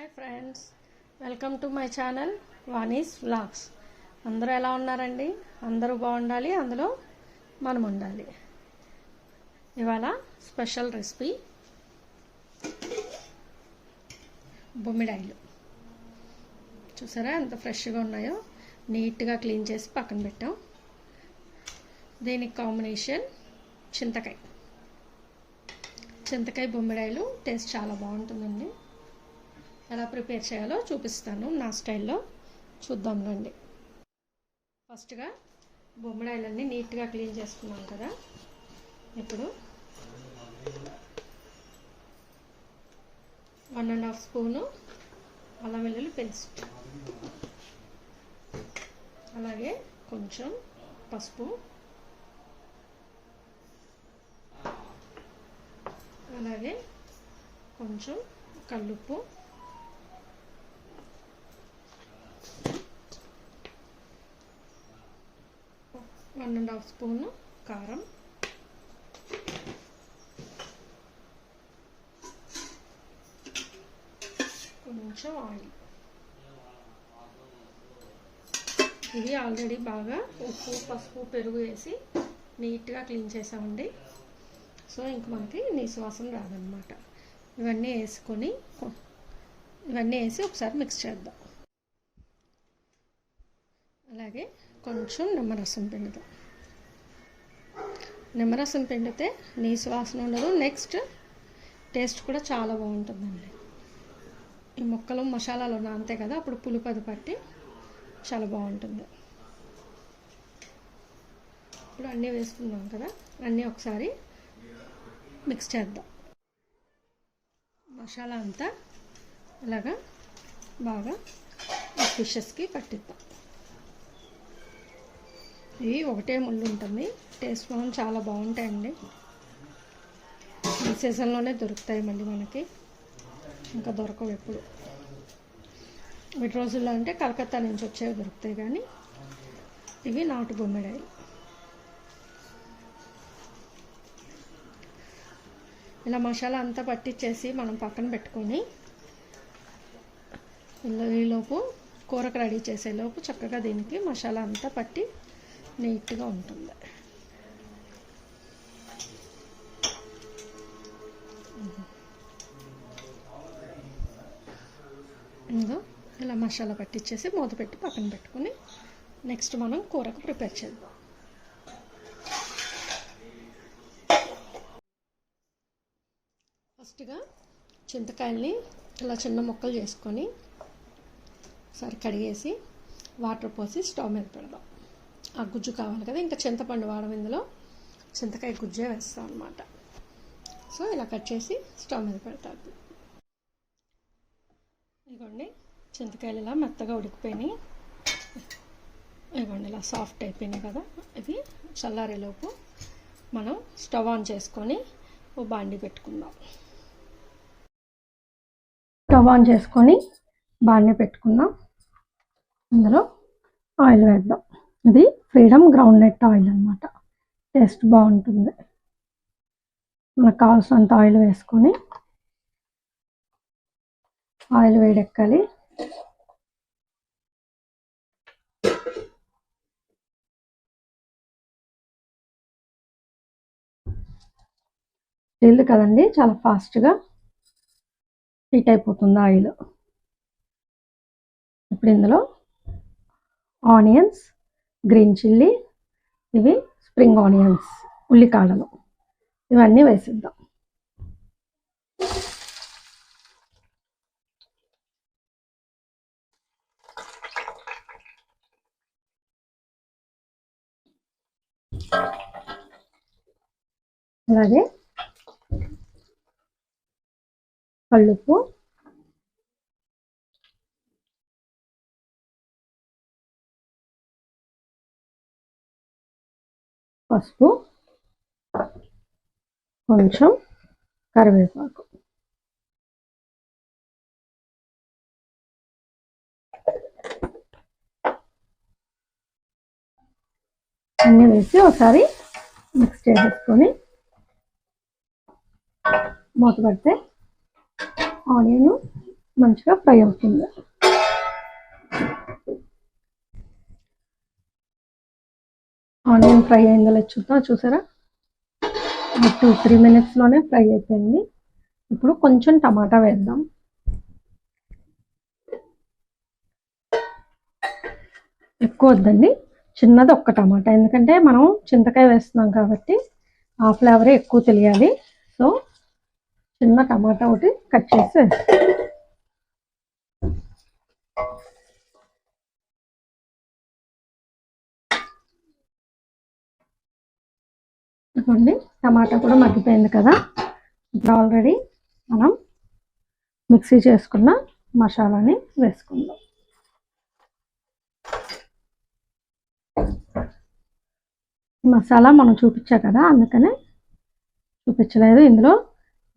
Hi friends welcome to my channel Vani's vlogs అందరూ ఎలా ఉన్నారండి? అందరూ బాగుండాలి అందులో మనం ఉండాలి. ఇవాళ స్పెషల్ రెసిపీ బొమ్మిడాయిలు. చూసారా ఎంత ఫ్రెష్గా ఉన్నాయో? నీట్గా క్లీన్ చేసి పక్కన పెట్టాం. దీనికి కాంబినేషన్ చింతకాయ. చింతకాయ బొమ్మిడాయిలు టేస్ట్ చాలా బాగుంటుందండి. ఎలా ప్రిపేర్ చేయాలో చూపిస్తాను నా స్టైల్లో. చూద్దాం రండి. ఫస్ట్గా బొమ్మడాయిలన్నీ నీట్గా క్లీన్ చేసుకున్నాం కదా. ఇప్పుడు వన్ అండ్ హాఫ్ స్పూను అల్లం వెల్లుల్లి పేస్ట్. అలాగే కొంచెం పసుపు. అలాగే కొంచెం కల్లుప్పు. వన్ అండ్ హాఫ్ స్పూన్ కారం. కొంచెం ఆయిల్. ఇవి ఆల్రెడీ బాగా ఉప్పు పసుపు పెరుగు వేసి నీట్గా క్లీన్ చేసామండి. సో ఇంక మనకి నిశ్వాసం రాదనమాట ఇవన్నీ వేసుకొని ఇవన్నీ వేసి ఒకసారి మిక్స్ చేద్దాం. అలాగే కొంచెం నిమ్మరసం పిండుదాం. నిమ్మరసం పిండితే నీసు వాసన ఉండదు. నెక్స్ట్ టేస్ట్ కూడా చాలా బాగుంటుందండి. ఈ ముక్కలు మసాలాలు అంతే కదా అప్పుడు పులుపది పట్టి చాలా బాగుంటుంది. ఇప్పుడు అన్నీ వేసుకున్నాం కదా అన్నీ ఒకసారి మిక్స్ చేద్దాం. మసాలా అంతా ఇలాగా బాగా ఫిషెస్కి పట్టిద్దాం. ఇవి ఒకటే ముళ్ళు ఉంటుంది. టేస్ట్ మనం చాలా బాగుంటాయండి. ఈ సీజన్లోనే దొరుకుతాయి మళ్ళీ మనకి. ఇంకా దొరకవు ఎప్పుడు. వీటి రోజుల్లో అంటే కలకత్తా నుంచి వచ్చేవి దొరుకుతాయి కానీ ఇవి నాటు బొమ్మిడాయి ఇలా మసాలా అంతా పట్టించేసి మనం పక్కన పెట్టుకొని ఈలోపు కూరకు రెడీ చేసేలోపు చక్కగా దీనికి మసాలా అంతా పట్టి నీట్గా ఉంటుంది. ఇందో ఇలా మసాలా పట్టించేసి మూత పెట్టి పక్కన పెట్టుకొని నెక్స్ట్ మనం కూరకు ప్రిపేర్ చేద్దాం. ఫస్ట్గా చింతకాయల్ని ఇలా చిన్న ముక్కలు చేసుకొని ఒకసారి కడిగేసి వాటర్ పోసి స్టవ్ మీద పెడదాం. ఆ గుజ్జు కావాలి కదా ఇంకా చింతపండు వాడడం ఇందులో. చింతకాయ గుజ్జే వేస్తాం అనమాట సో ఇలా కట్ చేసి స్టవ్ మీద పెడతారు ఇదిగోండి చింతకాయలు ఇలా మెత్తగా ఉడికిపోయినాయి. ఇదిగోండి ఇలా సాఫ్ట్ అయిపోయినాయి కదా. ఇవి చల్లారేలోపు మనం స్టవ్ ఆన్ చేసుకొని ఓ బాండి పెట్టుకుందాం. స్టవ్ ఆన్ చేసుకొని బాండి పెట్టుకుందాం. ఇందులో ఆయిల్ వేద్దాం. ఇది ఫ్రీడమ్ గ్రౌండ్ నెట్ ఆయిల్ అనమాట టేస్ట్ బాగుంటుంది. మనకు కావాల్సినంత ఆయిల్ వేసుకొని ఆయిల్ వేడెక్కాలి. తెలియదు కదండి చాలా ఫాస్ట్గా హీట్ అయిపోతుంది ఆయిల్. ఇప్పుడు ఇందులో ఆనియన్స్ గ్రీన్ చిల్లీ ఇవి స్ప్రింగ్ ఆనియన్స్ ఉల్లికాడలు. ఇవన్నీ వేసిద్దాం. అలాగే కళ్ళుప్పు పసుపు కొంచెం కరివేపాకు. అన్నీ వేసి ఒకసారి మిక్స్ చేసేసుకొని మూత పెడితే ఆనియన్ మంచిగా ఫ్రై అవుతుంది ఆనియన్ ఫ్రై అయిందో లేదు చూద్దాం. చూసారా? టూ త్రీ మినిట్స్లోనే ఫ్రై అయిపోయింది. ఇప్పుడు కొంచెం టమాటా వేద్దాం. ఎక్కువ వద్దండి. చిన్నది ఒక్క టమాటా. ఎందుకంటే మనం చింతకాయ వేస్తున్నాం కాబట్టి ఆ ఫ్లేవరే ఎక్కువ తెలియాలి. సో చిన్న టమాటా ఒకటి కట్ చేసి వేస్తాం ఇదిగోండి టమాటా కూడా మగ్గిపోయింది కదా. ఇప్పుడు ఆల్రెడీ మనం మిక్సీ చేసుకున్న మసాలాని వేసుకుందాం. మసాలా మనం చూపించా కదా అందుకనే చూపించలేదు. ఇందులో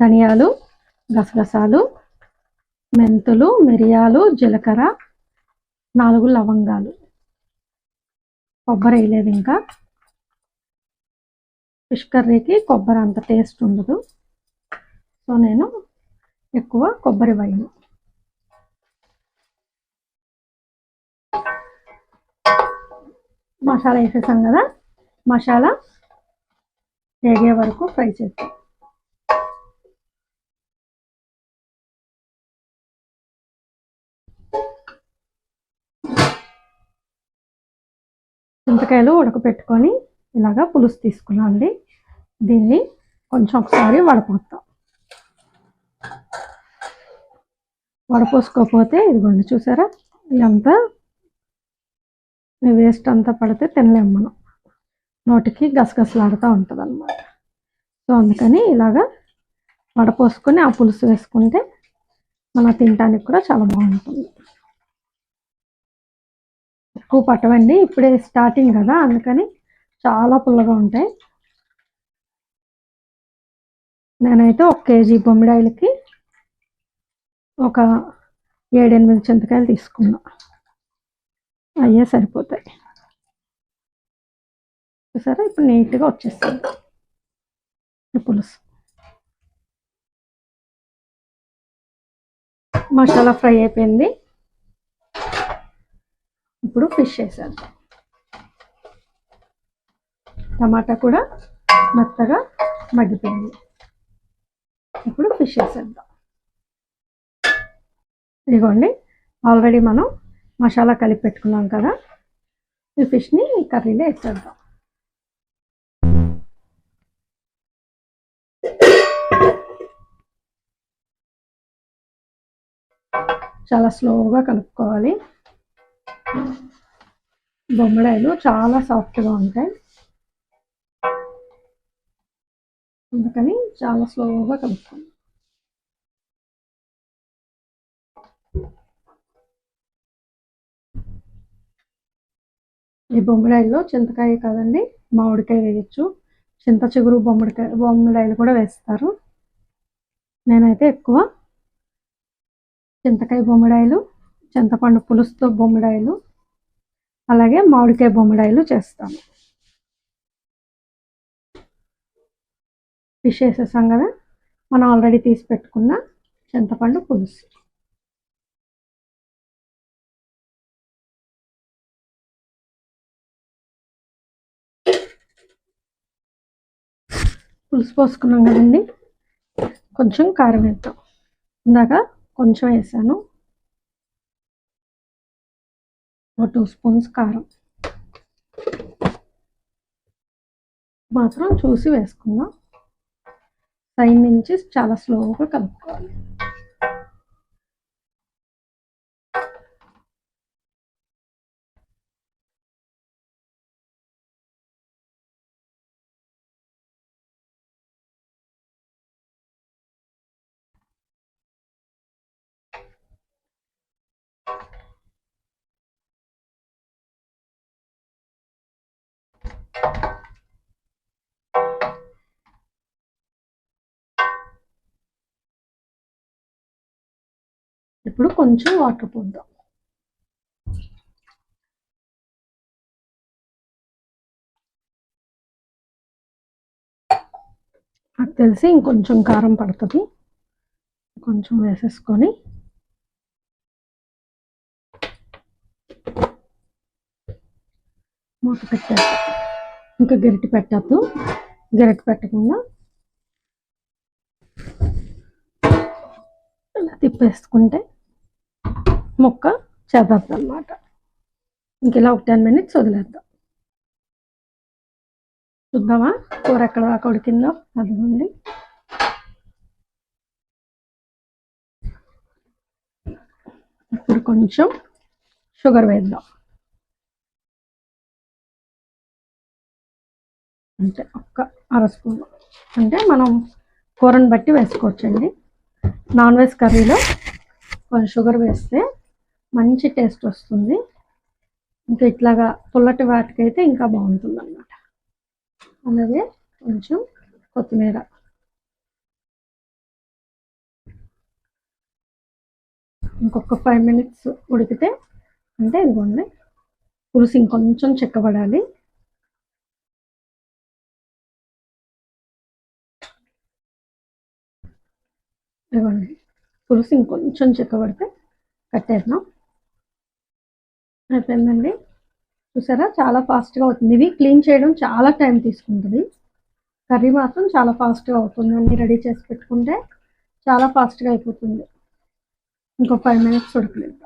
ధనియాలు గసగసాలు మెంతులు మిరియాలు జీలకర్ర నాలుగు లవంగాలు. కొబ్బరి వేయలేదు ఇంకా. ఫిష్ కర్రీకి కొబ్బరి అంత టేస్ట్ ఉండదు. సో నేను ఎక్కువ కొబ్బరి వైన్. మసాలా వేసేసాం కదా మసాలా వేగే వరకు ఫ్రై చేస్తాం చింతకాయలు ఉడకపెట్టుకొని ఇలాగా పులుసు తీసుకున్నాం అండి దీన్ని కొంచెం ఒకసారి వడపోస్తాం వడపోసుకోకపోతే ఇదిగోండి చూసారా? ఇదంతా వేస్ట్ అంతా పడితే తినలేము మనం. నోటికి గసగసలాడుతూ ఉంటుంది అనమాట సో అందుకని ఇలాగా వడపోసుకొని ఆ పులుసు వేసుకుంటే మనం తినడానికి కూడా చాలా బాగుంటుంది. ఎక్కువ పట్టవండి. ఇప్పుడే స్టార్టింగ్ కదా అందుకని చాలా పుల్లగా ఉంటాయి. నేనైతే ఒక కేజీ బొమ్మిడాయిలకి ఒక ఏడెనిమిది చింతకాయలు తీసుకున్నా. అయ్యే సరిపోతాయి. చూసారా? ఇప్పుడు నీట్గా వచ్చేస్తుంది పులుసు. మసాలా ఫ్రై అయిపోయింది. ఇప్పుడు ఫిష్ వేసేద్దాం. టమాటా కూడా మెత్తగా మగ్గిపోయింది. ఇప్పుడు ఫిష్ వేసేద్దాం. ఇదిగోండి ఆల్రెడీ మనం మసాలా కలిపి పెట్టుకున్నాం కదా ఈ ఫిష్ని కర్రీలో వేసేద్దాం. చాలా స్లోగా కలుపుకోవాలి. బొమ్మడాయిలు చాలా సాఫ్ట్గా ఉంటాయి. అందుకని చాలా స్లోగా కలుపుకోవాలి ఈ బొమ్మిడాయిల్లో చింతకాయ కాదండి మామిడికాయ వేయచ్చు. చింత చిగురు బొమ్మిడికాయ బొమ్మిడాయిలు కూడా వేస్తారు. నేనైతే ఎక్కువ చింతకాయ బొమ్మిడాయిలు చింతపండు పులుసుతో బొమ్మిడాయిలు అలాగే మామిడికాయ బొమ్మిడాయిలు చేస్తాను. ఫిష్ వేసేసాం కదా మనం ఆల్రెడీ తీసి పెట్టుకున్న చింతపండు పులుసు. పులుసు పోసుకున్నాం కదండి కొంచెం కారం వేద్దాం. ఇందాక కొంచెం వేసాను. ఒక టూ స్పూన్స్ కారం. మాత్రం చూసి వేసుకుందాం. ఫైవ్ మినిట్స్ చాలా స్లోగా కలుపుకోవాలి Thank you. ఇప్పుడు కొంచెం వాటర్ పోద్దాం. నాకు తెలిసి ఇంకొంచెం కారం పడుతుంది. కొంచెం వేసేసుకొని మూత పెట్టాలి ఇంకా గరిటె పెట్టద్దు. గరిటె పెట్టకుండా ఇలా తిప్పేసుకుంటే ముక్క చేద్దాం. అనమాట ఇంక ఇలా ఒక టెన్ మినిట్స్ వదిలేద్దాం. చూద్దామా? కూర ఎక్కడ దాకా ఉడికిందో? అదిగోండి. ఇప్పుడు కొంచెం షుగర్ వేద్దాం. అంటే ఒక్క అర స్పూన్. అంటే మనం కూరని బట్టి వేసుకోవచ్చండి. నాన్ వెజ్ కర్రీలో షుగర్ వేస్తే మంచి టేస్ట్ వస్తుంది. ఇంకా ఇట్లాగా పుల్లటి వాటికైతే ఇంకా బాగుంటుంది అన్నమాట అలాగే కొంచెం కొత్తిమీర. ఇంకొక ఫైవ్ మినిట్స్ ఉడికితే అంటే ఇదిగోండి పులుసు ఇంకొంచెం చెక్కబడాలి. ఇవ్వండి పులుసు ఇంకొంచెం చెక్కబడితే కట్టేద్దాం అయిపోయిందండి. చూసారా? చాలా ఫాస్ట్గా అవుతుంది. ఇవి క్లీన్ చేయడం చాలా టైం తీసుకుంటుంది. కర్రీ మాత్రం చాలా ఫాస్ట్గా అవుతుంది. అన్నీ రెడీ చేసి పెట్టుకుంటే చాలా ఫాస్ట్గా అయిపోతుంది. ఇంకో ఫైవ్ మినిట్స్ ఉడకలేదు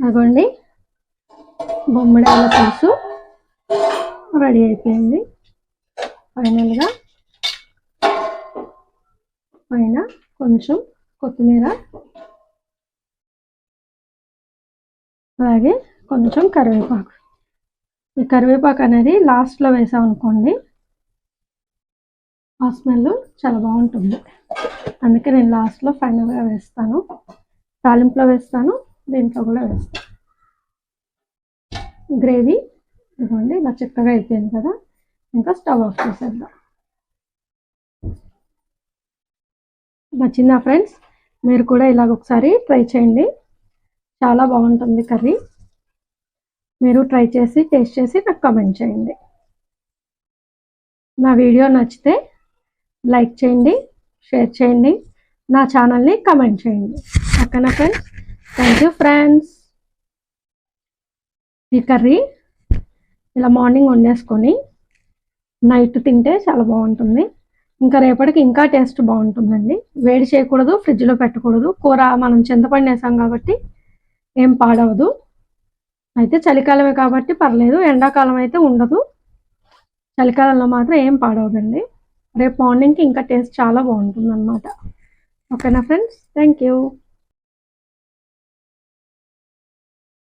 అగోండి బొమ్మడాల పులుసు రెడీ అయిపోయింది. ఫైనల్గా పైన కొంచెం కొత్తిమీర అలాగే కొంచెం కరివేపాకు. ఈ కరివేపాకు అనేది లాస్ట్లో వేసామనుకోండి ఆ స్మెల్ చాలా బాగుంటుంది. అందుకే నేను లాస్ట్లో ఫైనల్గా వేస్తాను. తాలింపులో వేస్తాను దీంట్లో కూడా వేస్తాను. గ్రేవీ ఇదిగోండి ఇలా చిక్కగా అయిపోయింది కదా. ఇంకా స్టవ్ ఆఫ్ చేసేద్దాం. నచ్చిందా ఫ్రెండ్స్ మీరు కూడా ఇలాగ ఒకసారి ట్రై చేయండి. చాలా బాగుంటుంది కర్రీ. మీరు ట్రై చేసి టేస్ట్ చేసి నాకు కమెంట్ చేయండి. నా వీడియో నచ్చితే లైక్ చేయండి షేర్ చేయండి నా ఛానల్ని కమెంట్ చేయండి. ఓకేనా ఫ్రెండ్స్ థ్యాంక్ యూ ఫ్రెండ్స్. ఈ కర్రీ ఇలా మార్నింగ్ వండేసుకొని నైట్ తింటే చాలా బాగుంటుంది. ఇంకా రేపటికి ఇంకా టేస్ట్ బాగుంటుందండి. వేడి చేయకూడదు ఫ్రిడ్జ్లో పెట్టకూడదు. కూర మనం చింతపండు వేసాం కాబట్టి ఏం పాడవదు. అయితే చలికాలమే కాబట్టి పర్లేదు ఎండాకాలం అయితే ఉండదు. చలికాలంలో మాత్రం ఏం పాడవదండి. రేపు మార్నింగ్కి ఇంకా టేస్ట్ చాలా బాగుంటుంది అనమాట ఓకేనా ఫ్రెండ్స్? Thank you